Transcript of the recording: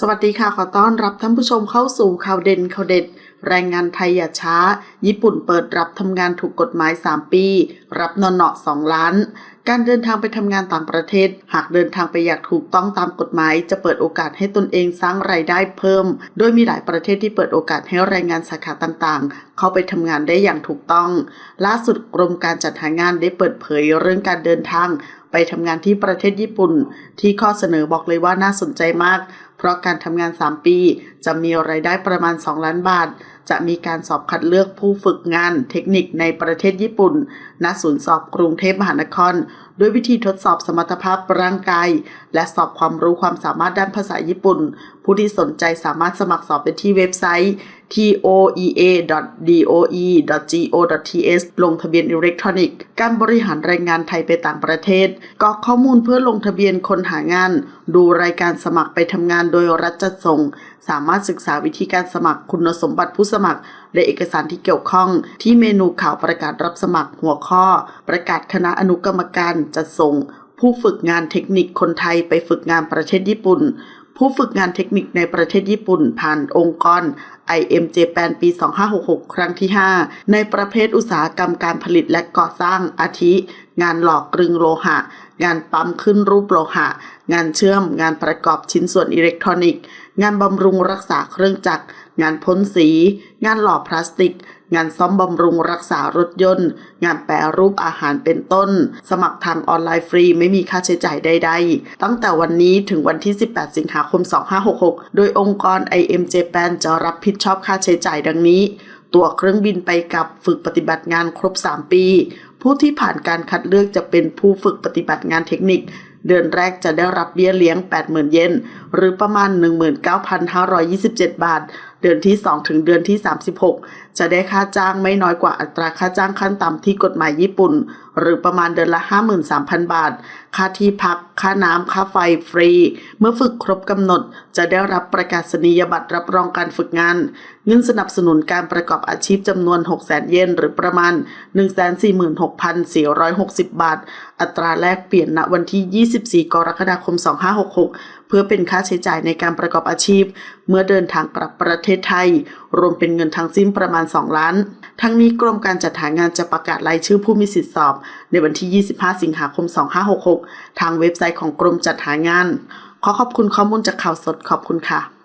สวัสดีค่ะ ขอต้อนรับท่านผู้ชมเข้าสู่ข่าวเด่นข่าวเด็ด แรงงานไทยอย่าช้า ญี่ปุ่นเปิดรับทำงานถูกกฎหมาย 3 ปี รับนอนเนาะ2ล้าน การเดินทางไปทำงานต่างประเทศ หากเดินทางไปอยางถูกต้องตามกฎหมาย จะเปิดโอกาสให้ตนเองสร้างรายได้เพิ่ม โดยมีหลายประเทศที่เปิดโอกาสให้แรงงานสาขาต่างๆ เข้าไปทำงานได้อย่างถูกต้อง ล่าสุดกรมการจัดหางานได้เปิดเผยเรื่องการเดินทาง ไปทำงานที่ประเทศญี่ปุ่น ที่ข้อเสนอบอกเลยว่าน่าสนใจมาก เพราะการทำงาน 3 ปี จะมีรายได้ประมาณ 2 ล้านบาท จะมีการสอบคัดเลือกผู้ฝึกงานเทคนิคในประเทศญี่ปุ่น ณ ศูนย์สอบกรุงเทพมหานคร ด้วยวิธีทดสอบสมรรถภาพร่างกาย และสอบความรู้ความสามารถด้านภาษาญี่ปุ่น ผู้ที่สนใจสามารถสมัครสอบไปที่เว็บไซต์ toea.doe.go.th ลงทะเบียนอิเล็กทรอนิกส์ การบริหารแรงงานไทยไปต่างประเทศกรอกข้อมูลเพื่อลงทะเบียนคนหางาน ดูรายการสมัครไปทำงานโดยรัฐจัดส่ง สามารถศึกษาวิธีการสมัครคุณสมบัติผู้สมัคร และเอกสารที่เกี่ยวข้องที่เมนูข่าวประกาศรับสมัครหัวข้อ ประกาศคณะอนุกรรมการจัดส่ง ผู้ฝึกงานเทคนิคคนไทยไปฝึกงานประเทศญี่ปุ่น ผู้ฝึกงานเทคนิคในประเทศญี่ปุ่น ผ่านองค์กร IM Japan ปี 2566 ครั้งที่ 5 ในประเภทอุตสาหกรรมการผลิตและก่อสร้างอาทิ งานหลอกกรึงโลหะ งานปั๊มขึ้นรูปโลหะ งานเชื่อม งานประกอบชิ้นส่วนอิเล็กทรอนิกส์ งานบำรุงรักษาเครื่องจักร งานพ่นสี งานหล่อพลาสติก งานซ่อมบำรุงรักษารถยนต์ งานแปรรูปอาหารเป็นต้น สมัครทางออนไลน์ฟรีไม่มีค่าใช้จ่ายใดๆ ตั้งแต่วันนี้ถึงวันที่ 18 สิงหาคม 2566 โดยองค์กร IM Japan จะรับผิดชอบค่าใช้จ่ายดังนี้ ตั๋วเครื่องบินไปกับฝึกปฏิบัติงานครบ 3 ปี ผู้ที่ผ่านการคัดเลือกจะเป็นผู้ฝึกปฏิบัติงานเทคนิค เดือนแรกจะได้รับเบี้ยเลี้ยง 80,000 เยนหรือประมาณ 19,527 บาท เดือนที่ 2 ถึงเดือนที่ 36 จะได้ค่าจ้างไม่น้อยกว่าอัตราค่าจ้างขั้นต่ำที่กฎหมายญี่ปุ่น หรือประมาณเดือนละ 53,000 บาท ค่าที่พัก ค่าน้ำ ค่าไฟฟรี เมื่อฝึกครบกำหนด จะได้รับประกาศนียบัตรรับรองการฝึกงาน เงินสนับสนุนการประกอบอาชีพจำนวน 600,000 เยนหรือประมาณ 146,460 บาท อัตราแลกเปลี่ยนณวันที่ 24 กรกฎาคม 2566 เพื่อเป็นค่าใช้จ่ายในการประกอบอาชีพ เมื่อเดินทางกลับประเทศไทย รวมเป็นเงินทั้งสิ้นประมาณ 2 ล้าน ทั้งนี้กรมการจัดหางานจะประกาศรายชื่อผู้มีสิทธิสอบ ในวันที่ 25 สิงหาคม 2566 ทางเว็บไซต์ของกรมจัดหางาน ขอขอบคุณข้อมูลจากข่าวสดขอบคุณค่ะ